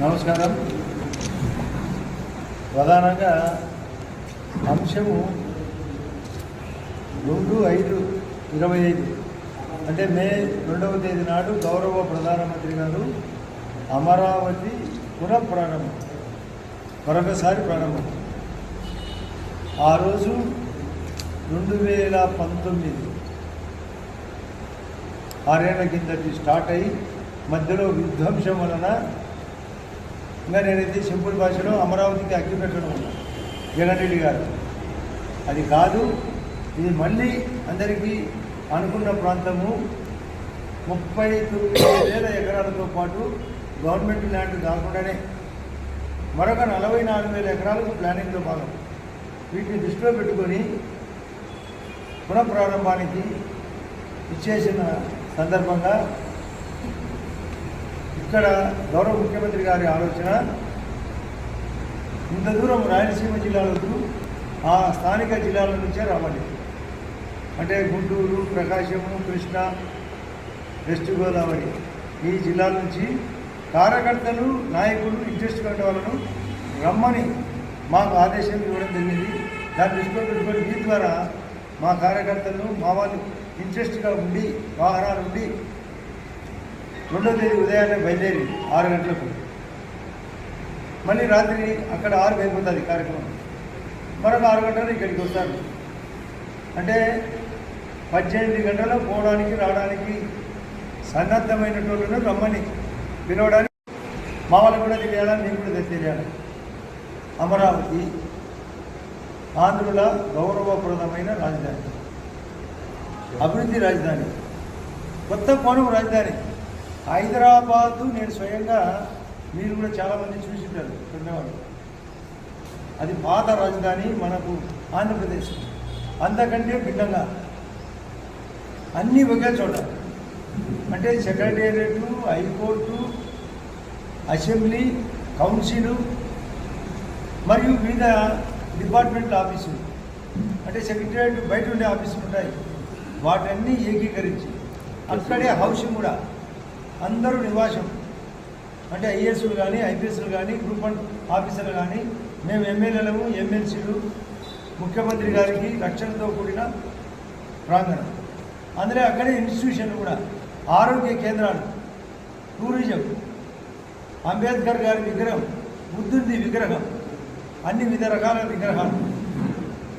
నమస్కారం. ప్రధానంగా అంశము రెండు ఐదు ఇరవై ఐదు. అంటే మే రెండవ తేదీ నాడు గౌరవ ప్రధానమంత్రి గారు అమరావతి పునఃప్రారంభం మరొకసారి ప్రారంభం. ఆ రోజు రెండు వేల పంతొమ్మిది ఆరేళ్ళ కిందటి స్టార్ట్ అయ్యి మధ్యలో విధ్వంసం వలన ఇంకా నేనైతే సింపుల్ భాషలో అమరావతికి అగ్గి పెట్టడం జగన్ రెడ్డి గారు. అది కాదు ఇది మళ్ళీ అందరికీ అనుకున్న ప్రాంతము. ముప్పై తొమ్మిది వేల ఎకరాలతో పాటు గవర్నమెంట్ ల్యాండ్ కాకుండానే మరొక నలభై నాలుగు వేల ఎకరాలకు ప్లానింగ్లో భాగం. వీటిని దృష్టిలో పెట్టుకొని పునఃప్రారంభానికి ఇచ్చేసిన సందర్భంగా ఇక్కడ గౌరవ ముఖ్యమంత్రి గారి ఆలోచన ఇంత దూరం రాయలసీమ జిల్లాలకు ఆ స్థానిక జిల్లాల నుంచే రావాలి. అంటే గుంటూరు ప్రకాశము కృష్ణ వెస్ట్ గోదావరి ఈ జిల్లాల నుంచి కార్యకర్తలు నాయకులు ఇంట్రెస్ట్ కంటే వాళ్ళను రమ్మని మాకు ఆదేశం ఇవ్వడం జరిగింది. దాన్ని దృష్టిలో పెట్టుకొని మీ ద్వారా మా కార్యకర్తలను మా వాళ్ళు ఇంట్రెస్ట్గా ఉండి వాహనాలు ఉండి రెండో తేదీ ఉదయాన్నే బయలుదేరి ఆరు గంటలకు. మళ్ళీ రాత్రి అక్కడ ఆరు అయిపోతుంది కార్యక్రమం. మరొక ఆరు గంటలు ఇక్కడికి వస్తారు. అంటే పద్దెనిమిది గంటలు పోవడానికి రావడానికి సన్నద్ధమైనటువంటి రమ్మని పిలవడానికి మా వాళ్ళకు కూడా తెలియాలి నేను కూడా తెలియాలి? అమరావతి ఆంధ్రుల గౌరవప్రదమైన రాజధాని. అభివృద్ధి రాజధాని. కొత్త కోణం రాజధాని. హైదరాబాదు నేను స్వయంగా మీరు కూడా చాలామంది చూసింటారు చూడేవాళ్ళు అది పాత రాజధాని మనకు ఆంధ్రప్రదేశ్. అంతకంటే భిన్నంగా. అన్నీ ఒకే చోట. అంటే సెక్రటేరియట్లు హైకోర్టు అసెంబ్లీ కౌన్సిల్ మరియు వివిధ డిపార్ట్మెంట్ల ఆఫీసులు అంటే సెక్రటేరియట్ బయట ఉండే ఆఫీసులు ఉంటాయి. వాటన్నీ ఏకీకరించి. అక్కడే హౌసింగ్ కూడా. అందరూ నివాసం అంటే ఐఏఎస్లు కానీ ఐపీఎస్లు కానీ గ్రూప్ వన్ ఆఫీసర్లు కానీ మేము ఎమ్మెల్యేలము ఎమ్మెల్సీలు ముఖ్యమంత్రి గారికి రక్షణతో కూడిన ప్రాంగణం. అందులో అక్కడే ఇన్స్టిట్యూషన్లు కూడా ఆరోగ్య కేంద్రాలు టూరిజం అంబేద్కర్ గారి విగ్రహం బుద్ధుడి విగ్రహం అన్ని వివిధ రకాల విగ్రహాలు.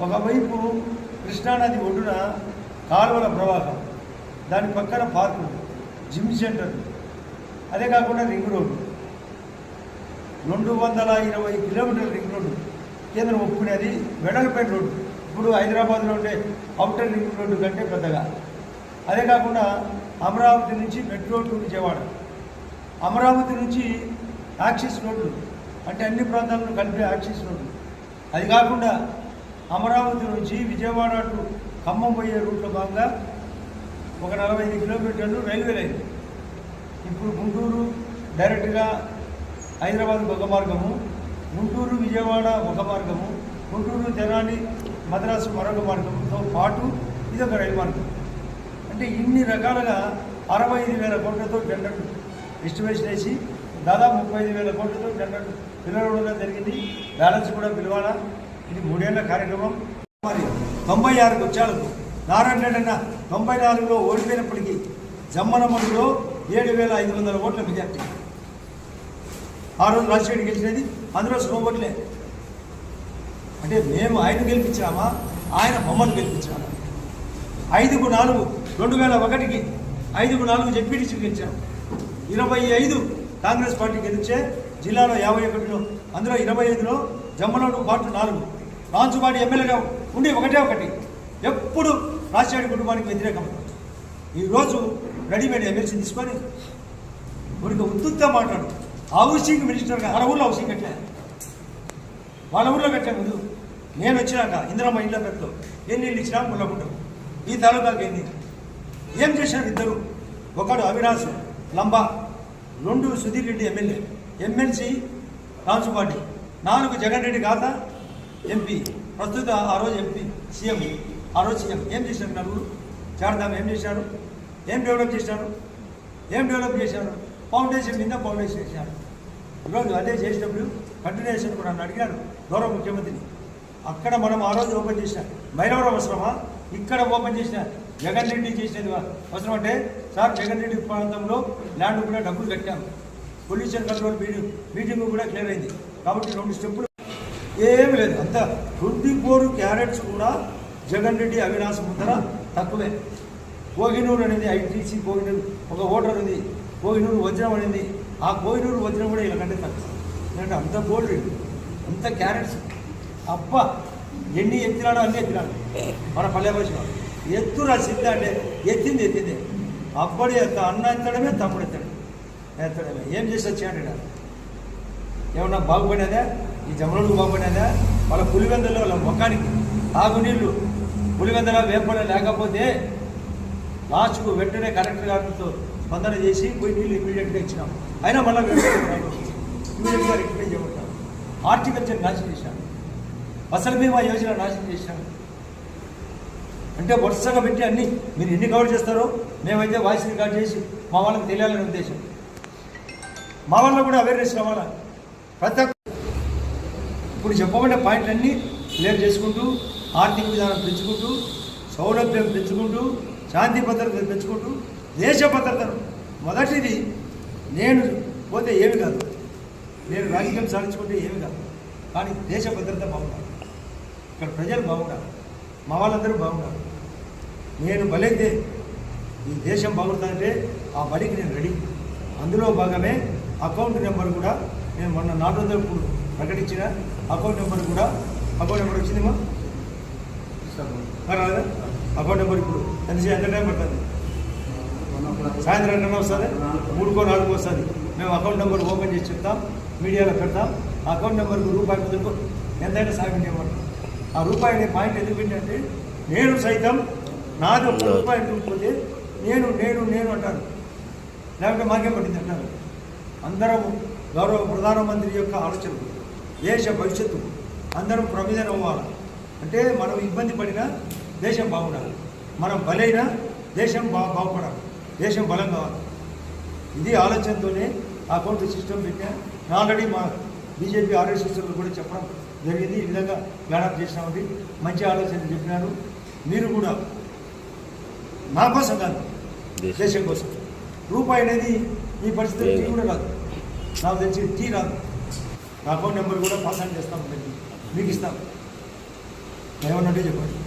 ఒకవైపు కృష్ణానది ఒడ్డున కాలువల ప్రవాహం దాని పక్కన పార్కులు. Gym centre. అదే కాకుండా రింగ్ రోడ్డు. రెండు వందల ఇరవై కిలోమీటర్ల రింగ్ రోడ్డు. కేంద్రం ఒప్పుకునేది వెడల్పేట రోడ్డు. ఇప్పుడు హైదరాబాద్లో ఉండే అవుటర్ రింగ్ రోడ్డు కంటే పెద్దగా. అదే కాకుండా అమరావతి నుంచి మెట్రో టు విజయవాడ. అమరావతి నుంచి యాక్సిస్ రోడ్డు. అంటే అన్ని ప్రాంతాలను కలిపే యాక్సిస్ రోడ్డు. అది కాకుండా అమరావతి నుంచి విజయవాడ టు ఖమ్మం పోయే రూట్లో భాగంగా ఒక నలభై ఐదు కిలోమీటర్లు రైల్వే లైన్. ఇప్పుడు గుంటూరు డైరెక్ట్గా హైదరాబాద్ ఒక మార్గము గుంటూరు విజయవాడ ఒక మార్గము గుంటూరు తెనాలి మద్రాసు మరొక మార్గంతో పాటు ఇది ఒక రైలు మార్గం. అంటే ఇన్ని రకాలుగా అరవై ఐదు వేల కోట్లతో టెండర్ ఎస్టిమేషన్ వేసి దాదాపు ముప్పై ఐదు వేల కోట్లతో టెండర్ పిలవడం జరిగింది. బ్యాలెన్స్ కూడా పిలవాలా? ఇది మూడేళ్ళ కార్యక్రమం. మరి తొంభై ఆరు గుచ్చాలకు నారాయణ రెడ్డి అన్న తొంభై నాలుగులో ఓడిపోయినప్పటికీ జమ్మనమ్మడిలో ఏడు వేల ఐదు వందల ఓట్ల మెజార్టీ. ఆ రోజు రాజశేఖర్ గెలిచినది అందులో సుఖం అంటే మేము ఆయన గెలిపించామా ఆయన మమ్మల్ని గెలిపించామా ఐదుకు నాలుగు రెండు వేల ఒకటికి ఐదుకు నాలుగు జెడ్పీటీసీ గెలిచాం. ఇరవై ఐదు కాంగ్రెస్ పార్టీ గెలిచే జిల్లాలో యాభై ఒకటిలో అందులో ఇరవై ఐదులో జమ్మలోడు పాటు నాలుగు. రాంచుబాటి ఎమ్మెల్యేగా ఉండి ఒకటే ఒకటి. ఎప్పుడు రాజశేఖర కుటుంబానికి వ్యతిరేకం ఈరోజు రెడీమేడ్ ఎమ్మెల్సీ తీసుకొని ఊరికి ఉత్తుత్తా మాట్లాడు. హౌసింగ్ మినిస్టర్గా మన ఊళ్ళో హౌసింగ్ కట్టా వాళ్ళ ఊళ్ళో కట్టా ముందు నేను వచ్చినాక ఇందిరమ్మ ఇంట్లో పెడతాం ఎన్ని ఇల్లు ఇచ్చినా ముళ్ళకుంటాం ఈ తాలూకాకి ఎన్ని? ఏం చేశారు ఇద్దరు? ఒకడు అవినాష్ లంబా రెండు సుధీర్ రెడ్డి ఎమ్మెల్యే. ఎమ్మెల్సీ రాజుపాటి. నాలుగు జగన్ రెడ్డి ఖాతా ఎంపీ. ప్రస్తుత ఆ రోజు ఎంపీ సీఎం. ఆ రోజు సీఎం ఏం చేశారు నలుగురు చారధామ ఏం చేశారు? ఏం డెవలప్ చేశారు? ఏం డెవలప్ చేశారు? ఫౌండేషన్ కింద ఫౌండేషన్ చేశారు ఈరోజు అదే చేసినప్పుడు కంటిన్యూషన్ కూడా నన్ను అడిగారు గౌరవ ముఖ్యమంత్రిని. అక్కడ మనం ఆ రోజు ఓపెన్ చేసిన మైలవరం అవసరమా? ఇక్కడ ఓపెన్ చేసిన జగన్ రెడ్డి చేసినది అవసరం అంటే సార్ జగన్ రెడ్డి ప్రాంతంలో ల్యాండ్ కూడా డబ్బులు కట్టాము పొల్యూషన్ కంట్రోల్ మీటింగ్ మీటింగ్ కూడా క్లియర్ అయింది. కాబట్టి రెండు స్టెప్పులు ఏమి లేదు. అంత ట్వంటీ ఫోర్ క్యారెట్స్ కూడా జగన్ రెడ్డి అవినాశ్ ముందర తక్కువే. కోగినూరు అనేది ఐటీసీ కోగినూరు ఒక ఓటర్ ఉంది. కోగినూరు వజ్రం అనేది ఆ కోహినూరు వజ్రం కూడా ఇలాగంటే తక్కువ. ఎందుకంటే అంత గోల్డ్ రేటు అంత క్యారెట్స్. అబ్బా! ఎన్ని ఎత్తినాడో అన్నీ ఎత్తినాడు. మన పల్లె భాషలో ఎత్తురా సిద్ధ అంటే ఎత్తింది ఎత్తింది. అప్పటి ఎత్త అన్న ఎత్తడమే తమ్ముడు ఎత్తాడు. ఎత్తడమే. ఏం చేసి వచ్చాడు ఏమన్నా బాగుపడేదా ఈ జమనుడు బాగుపడేదా వాళ్ళ పులివెందులో వాళ్ళ ముఖానికి తాగునీళ్ళు పులివెందల వేపడ లేకపోతే లాస్ట్కు వెంటనే కలెక్టర్ గారితో స్పందన చేసి పోయి నీళ్ళు ఇమీడియట్గా ఇచ్చినాం. అయినా మళ్ళీ ఇమీడియట్గా రెక్టిఫై చేయమంటాం హార్టికల్చర్ నాశనం చేశాను ఫసల్ బీమా యోజన నాశనం చేశాను అంటే వరుసగా పెట్టి అన్ని మీరు ఎన్ని కవర్ చేస్తారో మేమైతే వాయిస్ రికార్డ్ చేసి మా వాళ్ళకి తెలియాలనే ఉద్దేశం. మా వాళ్ళ కూడా అవేర్నెస్ రావాలా? ప్రతి ఇప్పుడు చెప్పబడిన పాయింట్లన్నీ క్లియర్ చేసుకుంటూ ఆర్థిక విధానం పెంచుకుంటూ సౌలభ్యం పెంచుకుంటూ శాంతి భద్రత పెంచుకుంటూ దేశ భద్రతను. మొదటిది నేను పోతే ఏమి కాదు. నేను రాజకీయం సాధించుకుంటే ఏమి కాదు. కానీ దేశ భద్రత బాగుండాలి. ఇక్కడ ప్రజలు బాగుండాలి. మా వాళ్ళందరూ బాగుండాలి. నేను బలైతే ఈ దేశం బాగుంటుందంటే ఆ బలికి నేను రెడీ. అందులో భాగమే అకౌంట్ నెంబర్ కూడా నేను మొన్న నాలుగు వందలు ప్రకటించిన. అకౌంట్ నెంబర్ కూడా అకౌంట్ నెంబర్ వచ్చిందేమో? రాలేదా? అకౌంట్ నెంబర్ ఇప్పుడు. ఎంత ఎంత టైం పడుతుంది? సాయంత్రం ఎంత వస్తుంది? మూడుకో నాలుగు వస్తుంది. మేము అకౌంట్ నెంబర్ ఓపెన్ చేసి చెప్తాం మీడియాలో పెడతాం. ఆ అకౌంట్ నెంబర్కి రూపాయి కుదురుకో ఎంతైనా సాయం చేయమంటాం ఆ రూపాయి అనే పాయింట్ ఎందుకు ఏంటంటే నేను సైతం నాది ఒక్క రూపాయి పోతే నేను నేను నేను అంటాను లేకపోతే మాకే పట్టింది అంటారు? అందరం గౌరవ ప్రధానమంత్రి యొక్క ఆలోచన దేశ భవిష్యత్తు. అందరం ప్రమిదనవ్వాలి అంటే మనం ఇబ్బంది పడినా దేశం బాగుండాలి. మనం బలైనా దేశం బా బాగుపడాలి. దేశం బలం కావాలి. ఇది ఆలోచనతోనే ఆ అకౌంట్ సిస్టమ్ పెట్టా ఆల్రెడీ మా బీజేపీ ఆర్ఎస్ఎస్లు కూడా చెప్పడం జరిగింది. ఈ విధంగా ప్లానప్ చేసినామండి మంచి ఆలోచన చెప్పినారు. మీరు కూడా నా కోసం కాదు దేశం. కోసం. రూపాయి అనేది ఈ పరిస్థితి కూడా రాదు. నాకు తెలిసి టీ రాదు. నా అకౌంట్ నెంబర్ కూడా పాస్ ఆన్ చేస్తాం మీకు ఇస్తాం. ఏమన్నట్టే చెప్పండి